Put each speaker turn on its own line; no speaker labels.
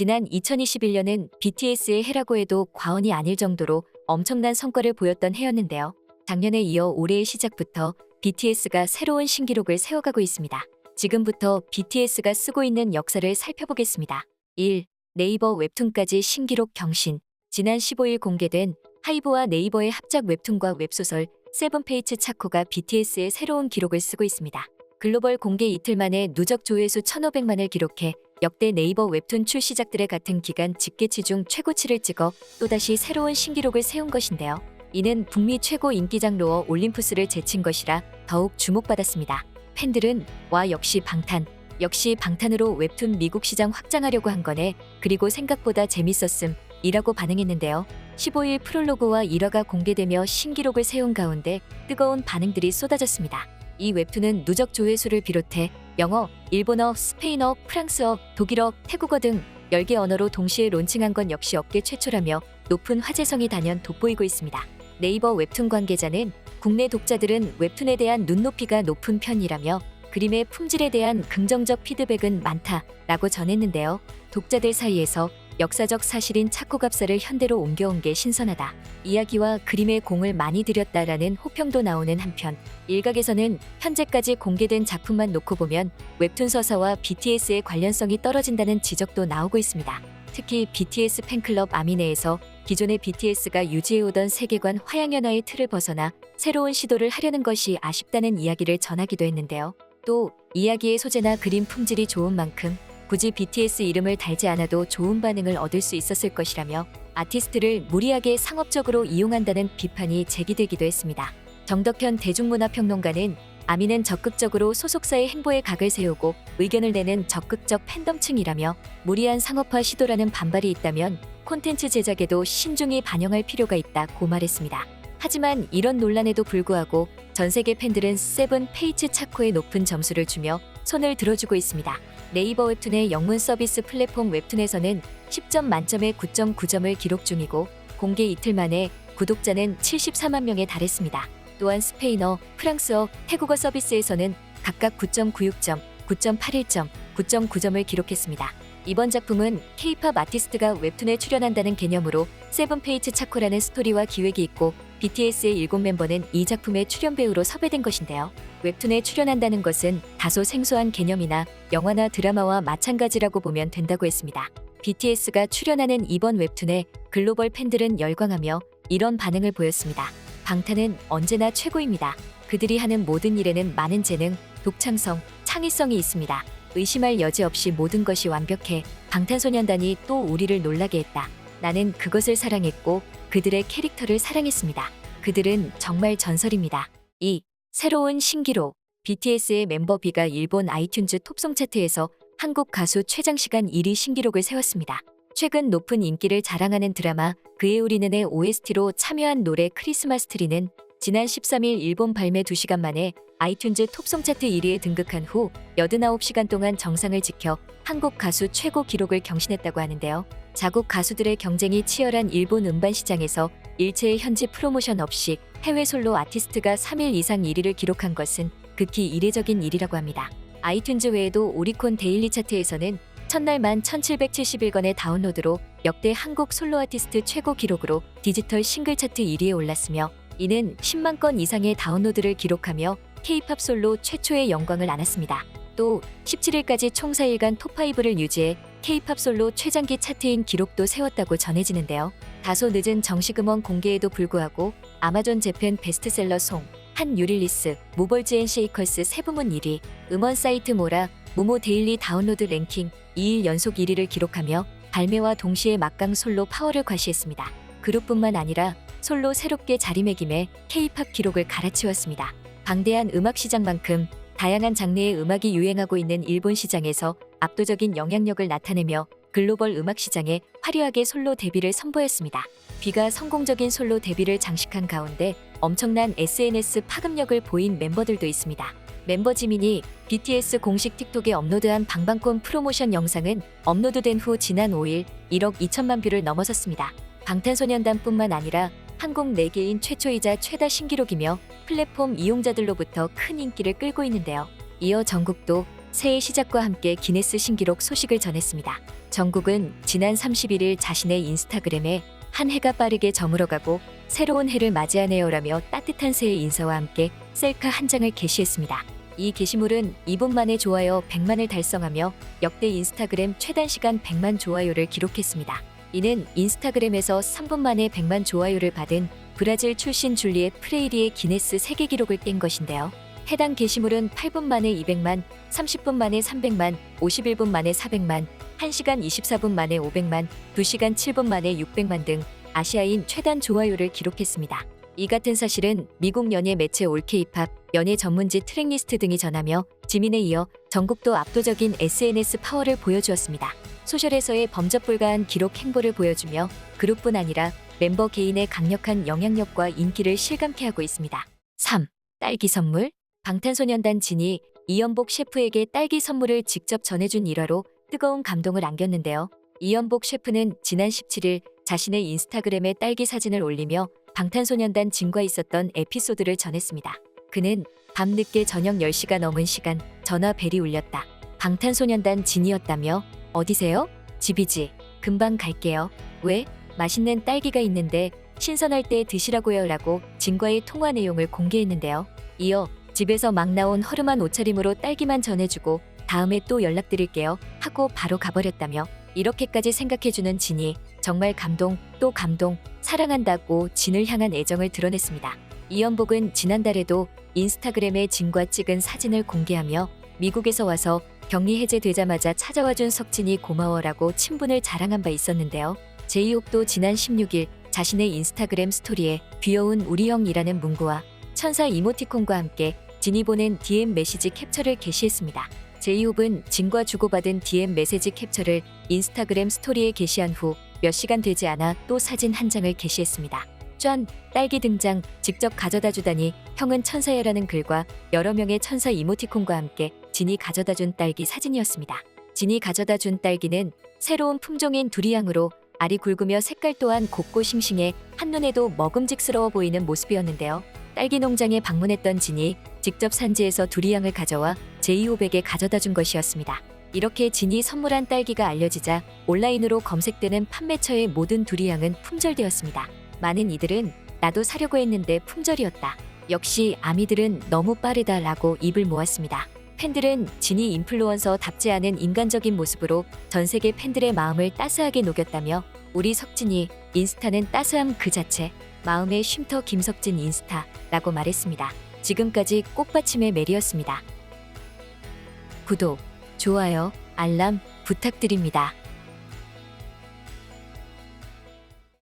지난 2021년은 BTS의 해라고 해도 과언이 아닐 정도로 엄청난 성과를 보였던 해였는데요. 작년에 이어 올해의 시작부터 BTS가 새로운 신기록을 세워가고 있습니다. 지금부터 BTS가 쓰고 있는 역사를 살펴보겠습니다. 1. 네이버 웹툰까지 신기록 경신. 지난 15일 공개된 하이브와 네이버의 합작 웹툰과 웹소설 세븐페이츠 차코가 BTS의 새로운 기록을 쓰고 있습니다. 글로벌 공개 이틀 만에 누적 조회수 1,500만을 기록해 역대 네이버 웹툰 출시작들의 같은 기간 집계치 중 최고치를 찍어 또다시 새로운 신기록을 세운 것인데요. 이는 북미 최고 인기 장르어 올림푸스를 제친 것이라 더욱 주목받았습니다. 팬들은 와 역시 방탄, 역시 방탄으로 웹툰 미국 시장 확장하려고 한 거네. 그리고 생각보다 재밌었음. 이라고 반응했는데요. 15일 프롤로그와 1화가 공개되며 신기록을 세운 가운데 뜨거운 반응들이 쏟아졌습니다. 이 웹툰은 누적 조회수를 비롯해 영어, 일본어, 스페인어, 프랑스어, 독일어, 태국어 등 10개 언어로 동시에 론칭한 건 역시 업계 최초라며 높은 화제성이 단연 돋보이고 있습니다. 네이버 웹툰 관계자는 국내 독자들은 웹툰에 대한 눈높이가 높은 편이라며 그림의 품질에 대한 긍정적 피드백은 많다라고 전했는데요. 독자들 사이에서 역사적 사실인 차코갑사를 현대로 옮겨온 게 신선하다. 이야기와 그림에 공을 많이 들였다라는 호평도 나오는 한편 일각에서는 현재까지 공개된 작품만 놓고 보면 웹툰 서사와 BTS의 관련성이 떨어진다는 지적도 나오고 있습니다. 특히 BTS 팬클럽 아미네에서 기존의 BTS가 유지해오던 세계관 화양연화의 틀을 벗어나 새로운 시도를 하려는 것이 아쉽다는 이야기를 전하기도 했는데요. 또 이야기의 소재나 그림 품질이 좋은 만큼 굳이 BTS 이름을 달지 않아도 좋은 반응을 얻을 수 있었을 것이라며 아티스트를 무리하게 상업적으로 이용한다는 비판이 제기되기도 했습니다. 정덕현 대중문화평론가는 아미는 적극적으로 소속사의 행보에 각을 세우고 의견을 내는 적극적 팬덤층이라며 무리한 상업화 시도라는 반발이 있다면 콘텐츠 제작에도 신중히 반영할 필요가 있다고 말했습니다. 하지만 이런 논란에도 불구하고 전 세계 팬들은 세븐 페이츠 차코에 높은 점수를 주며 손을 들어주고 있습니다. 네이버 웹툰의 영문 서비스 플랫폼 웹툰에서는 10점 만점에 9.9점을 기록 중이고 공개 이틀 만에 구독자는 74만 명에 달했습니다. 또한 스페인어, 프랑스어, 태국어 서비스에서는 각각 9.96점, 9.81점, 9.9점을 기록했습니다. 이번 작품은 K-팝 아티스트가 웹툰에 출연한다는 개념으로 세븐페이츠 차코라는 스토리와 기획이 있고 BTS의 일곱 멤버는 이 작품의 출연 배우로 섭외된 것인데요. 웹툰에 출연한다는 것은 다소 생소한 개념이나 영화나 드라마와 마찬가지라고 보면 된다고 했습니다. BTS가 출연하는 이번 웹툰에 글로벌 팬들은 열광하며 이런 반응을 보였습니다. 방탄은 언제나 최고입니다. 그들이 하는 모든 일에는 많은 재능, 독창성, 창의성이 있습니다. 의심할 여지 없이 모든 것이 완벽해 방탄소년단이 또 우리를 놀라게 했다. 나는 그것을 사랑했고 그들의 캐릭터를 사랑했습니다. 그들은 정말 전설입니다. 2. 새로운 신기록 BTS의 멤버 B가 일본 아이튠즈 톱송 차트에서 한국 가수 최장 시간 1위 신기록을 세웠습니다. 최근 높은 인기를 자랑하는 드라마 그의 우리는의 OST로 참여한 노래 크리스마스 트리는 지난 13일 일본 발매 2시간 만에 아이튠즈 톱송 차트 1위에 등극한 후 89시간 동안 정상을 지켜 한국 가수 최고 기록을 경신했다고 하는데요. 자국 가수들의 경쟁이 치열한 일본 음반 시장에서 일체의 현지 프로모션 없이 해외 솔로 아티스트가 3일 이상 1위를 기록한 것은 극히 이례적인 일이라고 합니다. 아이튠즈 외에도 오리콘 데일리 차트에서는 첫날만 1771건의 다운로드로 역대 한국 솔로 아티스트 최고 기록으로 디지털 싱글 차트 1위에 올랐으며 이는 10만 건 이상의 다운로드를 기록하며 K-팝 솔로 최초의 영광을 안았습니다. 또 17일까지 총 4일간 톱5를 유지해 K-팝 솔로 최장기 차트인 기록도 세웠다고 전해지는데요. 다소 늦은 정식 음원 공개에도 불구하고 아마존 재팬 베스트셀러 송, 한 유릴리스, 모벌즈 앤 쉐이커스 세 부문 1위, 음원 사이트 모라, 모모 데일리 다운로드 랭킹 2일 연속 1위를 기록하며 발매와 동시에 막강 솔로 파워를 과시했습니다. 그룹뿐만 아니라 솔로 새롭게 자리매김해 K-팝 기록을 갈아치웠습니다. 방대한 음악 시장만큼 다양한 장르의 음악이 유행하고 있는 일본 시장에서 압도적인 영향력을 나타내며 글로벌 음악 시장에 화려하게 솔로 데뷔를 선보였습니다. 비가 성공적인 솔로 데뷔를 장식한 가운데 엄청난 SNS 파급력을 보인 멤버들도 있습니다. 멤버 지민이 BTS 공식 틱톡에 업로드한 방방콘 프로모션 영상은 업로드된 후 지난 5일 1억 2천만 뷰를 넘어섰습니다. 방탄소년단뿐만 아니라 한국 4개인 최초이자 최다 신기록이며 플랫폼 이용자들로부터 큰 인기를 끌고 있는데요. 이어 전국도 새해 시작과 함께 기네스 신기록 소식을 전했습니다. 정국은 지난 31일 자신의 인스타그램에 한 해가 빠르게 저물어가고 새로운 해를 맞이하네요라며 따뜻한 새해 인사와 함께 셀카 한 장을 게시했습니다. 이 게시물은 2분 만에 좋아요 100만을 달성하며 역대 인스타그램 최단 시간 100만 좋아요를 기록했습니다. 이는 인스타그램에서 3분 만에 100만 좋아요를 받은 브라질 출신 줄리의 프레이리의 기네스 세계 기록을 깬 것인데요. 해당 게시물은 8분 만에 200만, 30분 만에 300만, 51분 만에 400만, 1시간 24분 만에 500만, 2시간 7분 만에 600만 등 아시아인 최단 좋아요를 기록했습니다. 이 같은 사실은 미국 연예 매체 올케이팝, 연예 전문지 트랙리스트 등이 전하며 지민에 이어 전국도 압도적인 SNS 파워를 보여주었습니다. 소셜에서의 범접 불가한 기록 행보를 보여주며 그룹뿐 아니라 멤버 개인의 강력한 영향력과 인기를 실감케 하고 있습니다. 3. 딸기 선물 방탄소년단 진이 이연복 셰프에게 딸기 선물을 직접 전해준 일화로 뜨거운 감동을 안겼는데요. 이연복 셰프는 지난 17일 자신의 인스타그램에 딸기 사진을 올리며 방탄소년단 진과 있었던 에피소드를 전했습니다. 그는 밤늦게 저녁 10시가 넘은 시간 전화 벨이 울렸다. 방탄소년단 진이었다며 어디세요? 집이지. 금방 갈게요. 왜? 맛있는 딸기가 있는데 신선할 때 드시라고요 라고 진과의 통화 내용을 공개했는데요. 이어 집에서 막 나온 허름한 옷차림으로 딸기만 전해주고 다음에 또 연락드릴게요 하고 바로 가버렸다며 이렇게까지 생각해주는 진이 정말 감동 또 감동 사랑한다고 진을 향한 애정을 드러냈습니다. 이연복은 지난달에도 인스타그램에 진과 찍은 사진을 공개하며 미국에서 와서 격리 해제되자마자 찾아와준 석진이 고마워라고 친분을 자랑한 바 있었는데요. 제이홉도 지난 16일 자신의 인스타그램 스토리에 귀여운 우리 형이라는 문구와 천사 이모티콘과 함께 진이 보낸 DM 메시지 캡처를 게시했습니다. 제이홉은 진과 주고받은 DM 메시지 캡처를 인스타그램 스토리에 게시한 후 몇 시간 되지 않아 또 사진 한 장을 게시했습니다. 짠! 딸기 등장! 직접 가져다 주다니 형은 천사야라는 글과 여러 명의 천사 이모티콘과 함께 진이 가져다 준 딸기 사진이었습니다. 진이 가져다 준 딸기는 새로운 품종인 두리향으로 알이 굵으며 색깔 또한 곱고 싱싱해 한눈에도 먹음직스러워 보이는 모습이었는데요. 딸기 농장에 방문했던 진이 직접 산지에서 두리향을 가져와 제이홉에게 가져다 준 것이었습니다. 이렇게 진이 선물한 딸기가 알려지자 온라인으로 검색되는 판매처의 모든 두리향은 품절되었습니다. 많은 이들은 나도 사려고 했는데 품절이었다. 역시 아미들은 너무 빠르다 라고 입을 모았습니다. 팬들은 진이 인플루언서 답지 않은 인간적인 모습으로 전 세계 팬들의 마음을 따스하게 녹였다며 우리 석진이 인스타는 따스함 그 자체 마음의 쉼터 김석진 인스타라고 말했습니다. 지금까지 꽃받침의 메리였습니다. 구독, 좋아요, 알람 부탁드립니다.